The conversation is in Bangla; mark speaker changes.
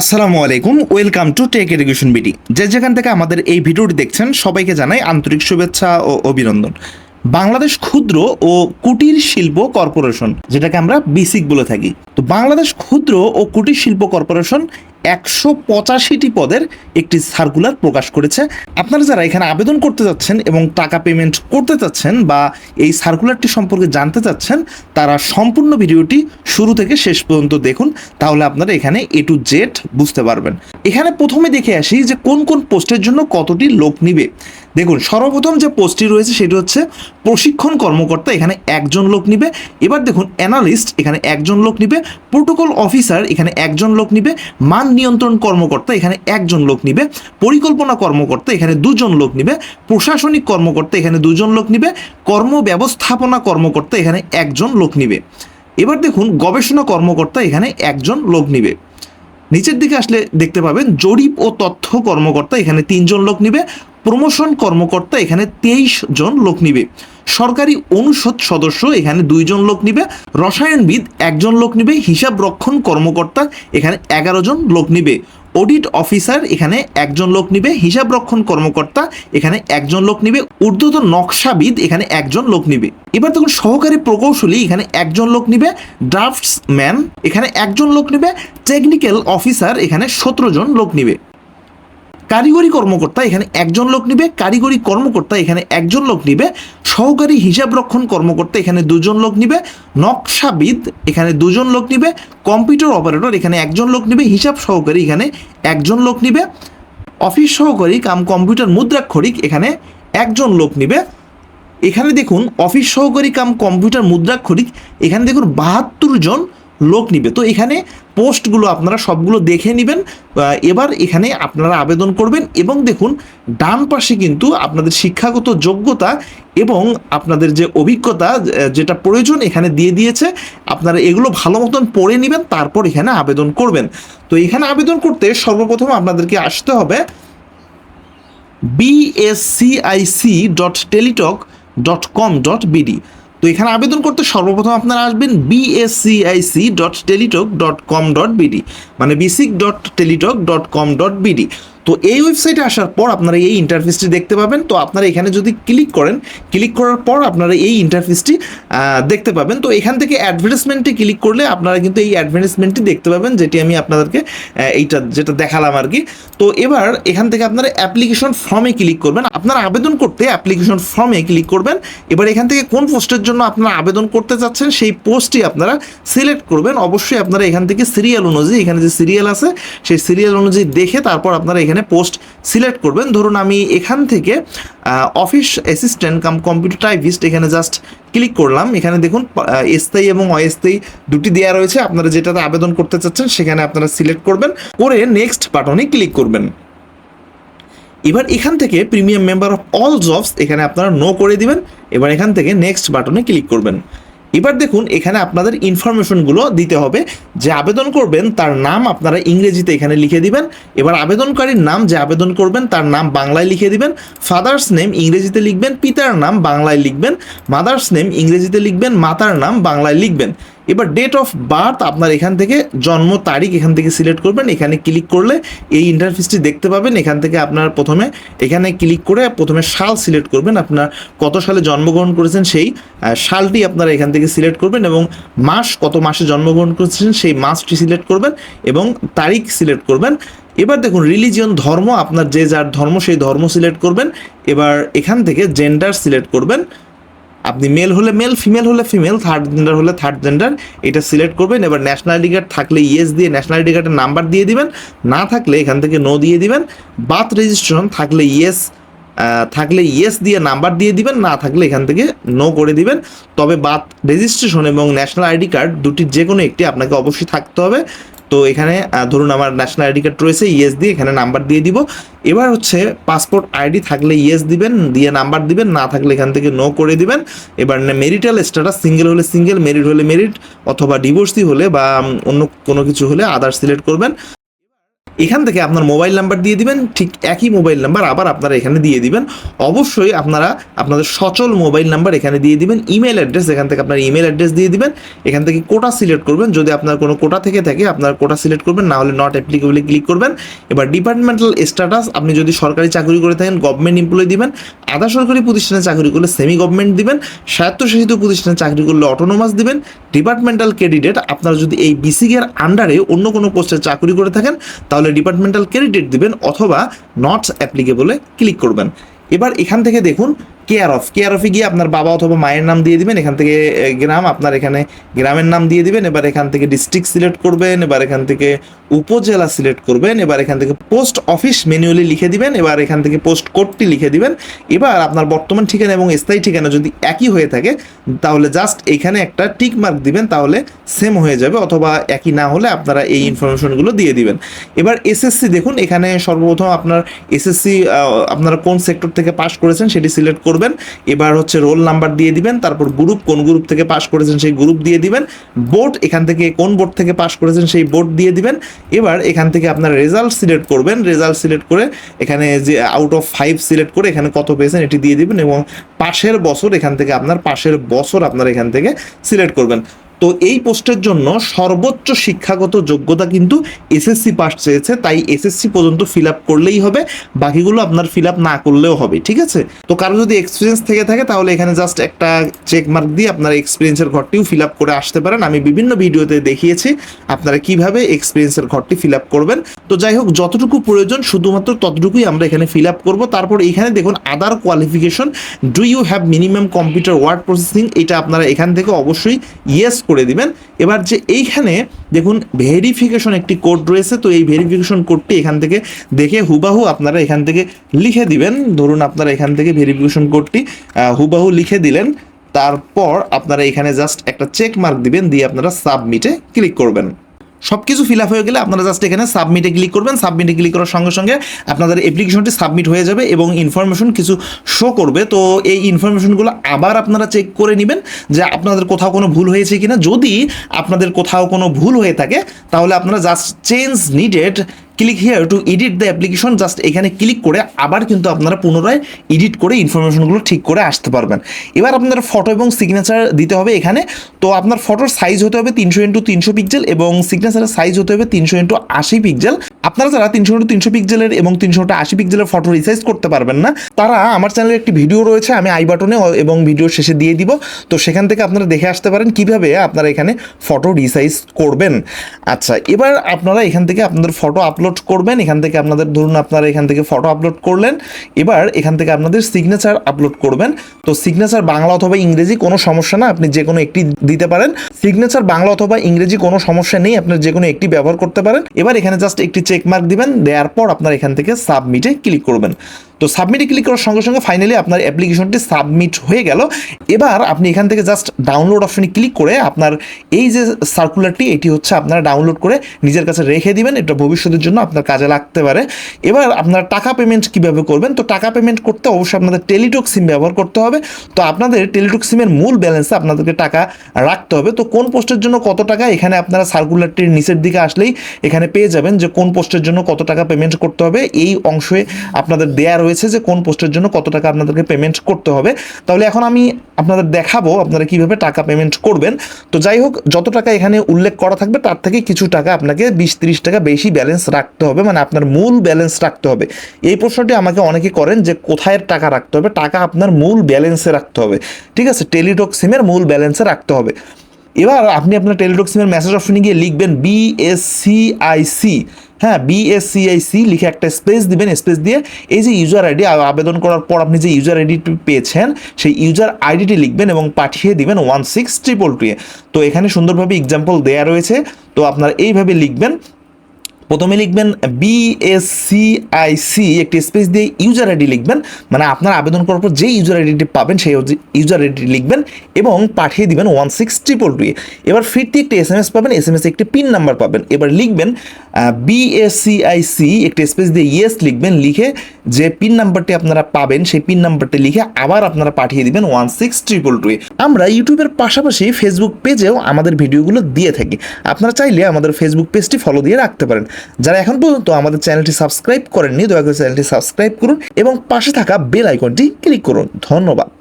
Speaker 1: আসসালামু আলাইকুম, welcome to tech education BD. যে যেখান থেকে আমাদের এই ভিডিওটি দেখছেন, সবাইকে জানাই আন্তরিক শুভেচ্ছা ও অভিনন্দন। বাংলাদেশ ক্ষুদ্র ও কুটির শিল্প কর্পোরেশন, যেটাকে আমরা বিসিক বলে থাকি। তো বাংলাদেশ ক্ষুদ্র ও কুটির শিল্প কর্পোরেশন একশো পঁচাশিটি পদের একটি সার্কুলার প্রকাশ করেছে। আপনারা যারা এখানে আবেদন করতে যাচ্ছেন এবং টাকা পেমেন্ট করতে চাচ্ছেন বা এই সার্কুলারটি সম্পর্কে জানতে চাচ্ছেন, তারা সম্পূর্ণ ভিডিওটি শুরু থেকে শেষ পর্যন্ত দেখুন, তাহলে আপনারা এখানে এ টু জেড বুঝতে পারবেন। এখানে প্রথমে দেখে আসি যে কোন কোন পোস্টের জন্য কতটি লোক নিবে। দেখুন, সর্বপ্রথম যে পোস্টটি রয়েছে সেটি হচ্ছে প্রশিক্ষণ কর্মকর্তা, এখানে একজন লোক নিবে। এবার দেখুন অ্যানালিস্ট এখানে একজন লোক নিবে। প্রোটোকল অফিসার এখানে একজন লোক নিবে। মান নিয়ন্ত্রণ কর্মকর্তা এখানে একজন লোক নিবে, পরিকল্পনা কর্মকর্তা এখানে দুজন লোক নিবে, প্রশাসনিক কর্মকর্তা এখানে দুজন লোক নিবে কর্ম ব্যবস্থাপনা কর্মকর্তা এখানে একজন লোক নিবে। এবার দেখুন, গবেষণা কর্মকর্তা এখানে একজন লোক নিবে। নিচের দিকে আসলে দেখতে পাবেন, জরিপ ও তথ্য কর্মকর্তা এখানে তিনজন লোক নিবে, প্রমোশন কর্মকর্তা এখানে তেইশ জন লোক নিবে। সরকারি অনুষদ সদস্য এখানে দুইজন লোক নিবে রসায়নবিদ একজন লোক নিবে হিসাব রক্ষণ কর্মকর্তা এখানে এগারো জন লোক নিবে অডিট অফিসার এখানে একজন লোক নিবে হিসাব রক্ষণ কর্মকর্তা এখানে একজন লোক নিবে ঊর্ধ্বতন নকশাবিদ এখানে একজন লোক নিবে এবার দেখুন সহকারী প্রকৌশলী এখানে একজন লোক নিবে ড্রাফটসম্যান এখানে একজন লোক নিবে টেকনিক্যাল অফিসার এখানে সতেরো জন লোক নিবে কারিগরি কর্মকর্তা এখানে একজন লোক নিবে কারিগরি কর্মকর্তা এখানে একজন লোক নিবে সহকারী হিসাব রক্ষণ কর্মকর্তা এখানে দুজন লোক নিবে, নকশাবিদ এখানে দুজন লোক নিবে, কম্পিউটার অপারেটর এখানে একজন লোক নিবে, হিসাব সহকারী এখানে একজন লোক নিবে, অফিস সহকারী কাম কম্পিউটার মুদ্রাক্ষরিক এখানে একজন লোক নিবে। এখানে দেখুন, অফিস সহকারী কাম কম্পিউটার মুদ্রাক্ষরিক, এখানে দেখুন বাহাত্তর জন লোক নিবে। তো এখানে পোস্টগুলো আপনারা সবগুলো দেখে নেবেন এবার এখানে আপনারা আবেদন করবেন এবং দেখুন, ডান পাশে কিন্তু আপনাদের শিক্ষাগত যোগ্যতা এবং আপনাদের যে অভিজ্ঞতা যেটা প্রয়োজন এখানে দিয়ে দিয়েছে, আপনারা এগুলো ভালো মতন পড়ে নেবেন, তারপর এখানে আবেদন করবেন। তো এখানে আবেদন করতে সর্বপ্রথম আপনাদেরকে আসতে হবে BSCIC dot Teletalk dot com dot BD এখানে আবেদন করতে সর্বপ্রথম আপনারা আসবেন BSCIC dot Teletalk dot com dot BD মানে BSCIC dot Teletalk dot com dot BD তো এই ওয়েবসাইটে আসার পর আপনারা এই ইন্টারফেসটি দেখতে পাবেন। তো আপনারা এখানে যদি ক্লিক করেন ক্লিক করার পর আপনারা এই ইন্টারফেসটি দেখতে পাবেন। তো এখান থেকে অ্যাডভার্টাইজমেন্টে ক্লিক করলে আপনারা কিন্তু এই অ্যাডভার্টাইজমেন্টটি দেখতে পাবেন, যেটি আমি আপনাদেরকে এইটা যেটা দেখালাম আর কি। তো এবার এখান থেকে আপনারা অ্যাপ্লিকেশন ফর্মে ক্লিক করবেন। আপনারা আবেদন করতে অ্যাপ্লিকেশন ফর্মে ক্লিক করবেন। এবার এখান থেকে কোন পোস্টের জন্য আপনারা আবেদন করতে চাচ্ছেন, সেই পোস্টটি আপনারা সিলেক্ট করবেন। অবশ্যই আপনারা এখান থেকে সিরিয়াল অনুযায়ী, এখানে যে সিরিয়াল আছে, সেই সিরিয়াল অনুযায়ী দেখে তারপর আপনারা এখানে পোস্ট সিলেক্ট করবেন। ধরুন আমি এখান থেকে office assistant cum computer typist এখানে জাস্ট ক্লিক করলাম। এখানে দেখুন স্থায়ী এবং অস্থায়ী দুটি দেওয়া রয়েছে। আপনারা যেটাতে আবেদন করতে চাচ্ছেন, সেখানে আপনারা সিলেক্ট করবেন। করে নেক্সট বাটনে ক্লিক করবেন। এবার এখান থেকে premium member of all jobs এখানে আপনারা নো করে দিবেন। এবার এখান থেকে নেক্সট বাটনে ক্লিক করবেন। এবার দেখুন, এখানে আপনাদের ইনফরমেশনগুলো দিতে হবে যে আবেদন করবেন, তার নাম আপনারা ইংরেজিতে এখানে লিখে দিবেন। এবার আবেদনকারীর নাম যে আবেদন করবেন, তার নাম বাংলায় লিখে দিবেন। ফাদার্স নেম ইংরেজিতে লিখবেন, পিতার নাম বাংলায় লিখবেন। মাদার্স নেম ইংরেজিতে লিখবেন, মাতার নাম বাংলায় লিখবেন। এবার ডেট অফ বার্থ আপনার এখান থেকে, জন্ম তারিখ এখান থেকে সিলেক্ট করবেন, এখানে ক্লিক করলে এই ইন্টারফেসটি দেখতে পাবেন, এখান থেকে আপনার প্রথমে, এখানে ক্লিক করে প্রথমে সাল সিলেক্ট করবেন, আপনার কত সালে জন্মগ্রহণ করেছেন সেই সালটি আপনারা এখান থেকে সিলেক্ট করবেন এবং মাস, কত মাসে জন্মগ্রহণ করেছেন সেই মাসটি সিলেক্ট করবেন এবং তারিখ সিলেক্ট করবেন। এবার দেখুন রিলিজিয়ন ধর্ম, আপনার যে যার ধর্ম, সেই ধর্ম সিলেক্ট করবেন। এবার এখান থেকে জেন্ডার সিলেক্ট করবেন। আপনি মেল হলে মেল ফিমেল হলে ফিমেল থার্ড জেন্ডার হলে থার্ড জেন্ডার এটা সিলেক্ট করবেন। এবার ন্যাশনালিটি কার্ড থাকলে ইয়েস দিয়ে ন্যাশনালিটি কার্ডের নাম্বার দিয়ে দিবেন। না থাকলে এখান থেকে নো দিয়ে দিবেন। বার্থ রেজিস্ট্রেশন থাকলে ইয়েস থাকলে ইয়েস দিয়ে নাম্বার দিয়ে দিবেন। না থাকলে এখান থেকে নো করে দিবেন। তবে বার্থ রেজিস্ট্রেশন এবং ন্যাশনাল আইডি কার্ড দুটির যে কোনো একটি আপনাকে অবশ্যই থাকতে হবে। তো এখানে ধরুন আমার ন্যাশনাল আইডি কার্ড রয়েছে ইয়েস দিয়ে এখানে নাম্বার দিয়ে দিব। এবার হচ্ছে পাসপোর্ট আইডি থাকলে ইয়েস দিবেন, দিয়ে নাম্বার দিবেন, না থাকলে এখান থেকে নো করে দিবেন। এবার মেরিটাল স্ট্যাটাস সিঙ্গেল হলে সিঙ্গেল মেরিট হলে মেরিট অথবা ডিভোর্সি হলে বা অন্য কোনো কিছু হলে আদার সিলেক্ট করবেন। এখান থেকে আপনার মোবাইল নাম্বার দিয়ে দিবেন, ঠিক একই মোবাইল নাম্বার আবার আপনারা এখানে দিয়ে দিবেন। অবশ্যই আপনারা আপনাদের সচল মোবাইল নাম্বার এখানে দিয়ে দিবেন, ইমেল অ্যাড্রেস এখান থেকে আপনার ইমেল অ্যাড্রেস দিয়ে দিবেন। এখান থেকে কোটা সিলেক্ট করবেন, যদি আপনার কোনো কোটা থেকে থাকে, আপনার কোটা সিলেক্ট করবেন, না হলে নট অ্যাপ্লিকেবলে ক্লিক করবেন। এবার ডিপার্টমেন্টাল স্ট্যাটাস আপনি যদি সরকারি চাকরি করে থাকেন গভর্নমেন্ট এমপ্লয় দিবেন, আধা সরকারি প্রতিষ্ঠানে চাকরি করলে সেমি গভর্নমেন্ট দিবেন, স্বায়ত্তশাসিত প্রতিষ্ঠানে চাকরি করলে অটোনোমাস দিবেন। ডিপার্টমেন্টাল ক্যান্ডিডেট আপনারা যদি এই বিসিকের আন্ডারে অন্য কোনো পোস্টে চাকরি করে থাকেন, তাহলে ডিপার্টমেন্টাল ক্রেডিট দিবেন অথবা নট অ্যাপ্লিকেবলে ক্লিক করবেন। এবার এখান থেকে দেখুন কেয়ার অফ কেয়ার অফে গিয়ে আপনার বাবা অথবা মায়ের নাম দিয়ে দিবেন, এখান থেকে গ্রাম আপনার এখানে গ্রামের নাম দিয়ে দিবেন, এবার এখান থেকে ডিস্ট্রিক্ট সিলেক্ট করবেন, এবার এখান থেকে উপজেলা সিলেক্ট করবেন, এবার এখান থেকে পোস্ট অফিস ম্যানুয়ালি লিখে দিবেন, এবার এখান থেকে পোস্ট কোডটি লিখে দিবেন। এবার আপনার বর্তমান ঠিকানা এবং স্থায়ী ঠিকানা যদি একই হয়ে থাকে, তাহলে জাস্ট এখানে একটা টিক মার্ক দিবেন, তাহলে সেম হয়ে যাবে, অথবা একই না হলে আপনারা এই ইনফরমেশনগুলো দিয়ে দিবেন। এবার এসএসসি দেখুন, এখানে সর্বপ্রথম আপনার এসএসসি আপনারা কোন সেক্টর থেকে পাস করেছেন, সেটি সিলেক্ট করবেন এবার হচ্ছে রোল নাম্বার দিয়ে দিবেন, তারপর গ্রুপ কোন গ্রুপ থেকে পাস করেছেন সেই গ্রুপ দিয়ে দিবেন। বোর্ড এখান থেকে কোন বোর্ড থেকে পাস করেছেন সেই বোর্ড দিয়ে দিবেন। এবার এখান থেকে আপনার রেজাল্ট সিলেক্ট করবেন। রেজাল্ট সিলেক্ট করে এখানে যে আউট অফ ফাইভ সিলেক্ট করে এখানে কত পেয়েছেন এটি দিয়ে দিবেন এবং পাশের বছর এখান থেকে আপনার, পাশের বছর আপনার এখান থেকে সিলেক্ট করবেন। তো এই পোস্টের জন্য সর্বোচ্চ শিক্ষাগত যোগ্যতা কিন্তু এসএসসি পাস চেয়েছে, তাই এসএসসি পর্যন্ত ফিল আপ করলেই হবে, বাকিগুলো আপনার ফিল আপ না করলেও হবে, ঠিক আছে? তো কারও যদি এক্সপিরিয়েন্স থেকে থাকে, তাহলে এখানে জাস্ট একটা চেক মার্ক দিয়ে আপনার এক্সপিরিয়েন্সের ঘরটিও ফিল আপ করে আসতে পারেন। আমি বিভিন্ন ভিডিওতে দেখিয়েছি আপনারা কীভাবে এক্সপিরিয়েন্সের ঘরটি ফিল আপ করবেন। তো যাই হোক, যতটুকু প্রয়োজন, শুধুমাত্র ততটুকুই আমরা এখানে ফিল আপ করব। তারপর এখানে দেখুন other qualification do you have minimum computer word processing এটা আপনারা এখান থেকে অবশ্যই ইয়েস করে দিবেন। এবার যে এইখানে দেখুন ভেরিফিকেশন একটি কোড রয়েছে, তো এই ভেরিফিকেশন কোডটি এখান থেকে দেখে হুবাহু আপনারা এখান থেকে লিখে দিবেন। ধরুন আপনারা এখান থেকে ভেরিফিকেশন কোডটি হুবাহু লিখে দিলেন, তারপর আপনারা এখানে জাস্ট একটা চেক মার্ক দিবেন, দিয়ে আপনারা সাবমিটে ক্লিক করবেন। সব কিছু ফিল আপ হয়ে গেলে আপনারা জাস্ট এখানে সাবমিটে ক্লিক করবেন। সাবমিটে ক্লিক করার সঙ্গে সঙ্গে আপনাদের অ্যাপ্লিকেশনটি সাবমিট হয়ে যাবে এবং ইনফরমেশন কিছু শো করবে। তো এই ইনফরমেশনগুলো আবার আপনারা চেক করে নেবেন যে আপনাদের কোথাও কোনো ভুল হয়েছে কিনা। যদি আপনাদের কোথাও কোনো ভুল হয়ে থাকে, তাহলে আপনারা just change needed click here to edit the application just এখানে ক্লিক করে আবার কিন্তু আপনারা পুনরায় এডিট করে ইনফরমেশনগুলো ঠিক করে আসতে পারবেন। এবার আপনার ফটো এবং সিগনেচার দিতে হবে এখানে। তো আপনার ফটোর সাইজ হতে হবে তিনশো ইন্টু তিনশো পিক্সেল এবং সিগনেচারের সাইজ হতে হবে তিনশো ইন্টু আশি পিক্সেল আপনারা যারা তিনশো ইন্টু তিনশো পিক্সেলের এবং তিনশো ইন্টু আশি পিক্সেলের ফটো রিসাইজ করতে পারবেন না, তারা আমার চ্যানেলে একটি ভিডিও রয়েছে, আমি আই বাটনে এবং ভিডিও শেষে দিয়ে দিব। তো সেখান থেকে আপনারা দেখে আসতে পারেন কীভাবে আপনারা এখানে ফটো রিসাইজ করবেন। আচ্ছা এবার আপনারা এখান থেকে আপনাদের ফটো আপলোড করবেন, এখান থেকে আপনাদের ধরুন আপনারা এখান থেকে ফটো আপলোড করলেন, এবার এখান থেকে আপনাদের সিগনেচার আপলোড করবেন। তো সিগনেচার বাংলা অথবা ইংরেজি কোনো সমস্যা না, আপনি যে কোনো একটি দিতে পারেন। সিগনেচার বাংলা অথবা ইংরেজি কোনো সমস্যা নেই, আপনার যে কোনো একটি ব্যবহার করতে পারেন। এবার এখানে জাস্ট একটি চেক মার্ক দিবেন, দেওয়ার পর আপনার এখান থেকে সাবমিটে ক্লিক করবেন। তো সাবমিটে ক্লিক করার সঙ্গে সঙ্গে ফাইনালি আপনার অ্যাপ্লিকেশনটি সাবমিট হয়ে গেল। এবার আপনি এখান থেকে জাস্ট ডাউনলোড অপশনে ক্লিক করে আপনার এই যে সার্কুলারটি এটি হচ্ছে আপনারা ডাউনলোড করে নিজের কাছে রেখে দিবেন। এটা ভবিষ্যতের জন্য আপনার কাজে লাগতে পারে। এবার আপনার টাকা পেমেন্ট কীভাবে করবেন? তো টাকা পেমেন্ট করতে অবশ্যই আপনাদের টেলিটক সিম ব্যবহার করতে হবে। তো আপনাদের টেলিটক সিমের মূল ব্যালেন্সে আপনাদেরকে টাকা রাখতে হবে। তো কোন পোস্টের জন্য কত টাকা? এখানে আপনারা সার্কুলারটির নিচের দিকে আসলেই এখানে পেয়ে যাবেন যে কোন পোস্টের জন্য কত টাকা পেমেন্ট করতে হবে। এই অংশে আপনাদের দেয়া রয়েছে যে কোন পোস্টের জন্য কত টাকা আপনাদেরকে পেমেন্ট করতে হবে। তাহলে এখন আমি আপনাদের দেখাবো আপনারা কীভাবে টাকা পেমেন্ট করবেন। তো যাই হোক, যত টাকা এখানে উল্লেখ করা থাকবে, তার থেকে কিছু টাকা আপনাকে বিশ তিরিশ টাকা বেশি ব্যালেন্স রাখতে হবে মানে আপনার মূল ব্যালেন্স রাখতে হবে। এই প্রশ্নটি আমাকে অনেকে করেন যে কোথায় টাকা রাখতে হবে? টাকা আপনার মূল ব্যালেন্সে রাখতে হবে। ঠিক আছে? টেলিটক সিমের মূল ব্যালেন্সে রাখতে হবে। এবার আপনি আপনার টেলিটক সিমের মেসেজ অপশনে গিয়ে লিখবেন বিএসসিআইসি হ্যাঁ বিএসসিআইসি লিখে একটা স্পেস দিবেন স্পেস দিয়ে এই যে ইউজার আইডি আবেদন করার পর আপনি যে ইউজার আইডিটি পেয়েছেন, সেই ইউজার আইডিটি লিখবেন এবং পাঠিয়ে দিবেন ওয়ান সিক্স ট্রিপল টুয়ে তো এখানে সুন্দরভাবে এক্সাম্পল দেওয়া রয়েছে। তো আপনারা এইভাবে লিখবেন প্রথমে লিখবেন বিএসসিআইসি একটি স্পেস দিয়ে ইউজার আইডি লিখবেন। মানে আপনার আবেদন করার পর যে ইউজার আইডিটি পাবেন, সেই ইউজার আইডি লিখবেন এবং পাঠিয়ে দিবেন ওয়ান সিক্স ট্রিপল টুয়ে এবার ফিরতি একটি এস এম এস পাবেন এস এম এস একটি পিন নাম্বার পাবেন। এবার লিখবেন বিএসসিআইসি একটি স্পেস দিয়ে ইয়েস লিখবেন, লিখে যে পিন নাম্বারটি আপনারা পাবেন, সেই পিন নাম্বারটি লিখে আবার আপনারা পাঠিয়ে দিবেন ওয়ান সিক্স ট্রিপল টুয়ে আমরা ইউটিউবের পাশাপাশি ফেসবুক পেজেও আমাদের ভিডিওগুলো দিয়ে থাকি। আপনারা চাইলে আমাদের ফেসবুক পেজটি ফলো দিয়ে রাখতে পারেন। যারা এখন পর্যন্ত আমাদের চ্যানেলটি সাবস্ক্রাইব করেননি, দয়া করে চ্যানেলটি সাবস্ক্রাইব করুন এবং পাশে থাকা বেল আইকনটি ক্লিক করুন। ধন্যবাদ।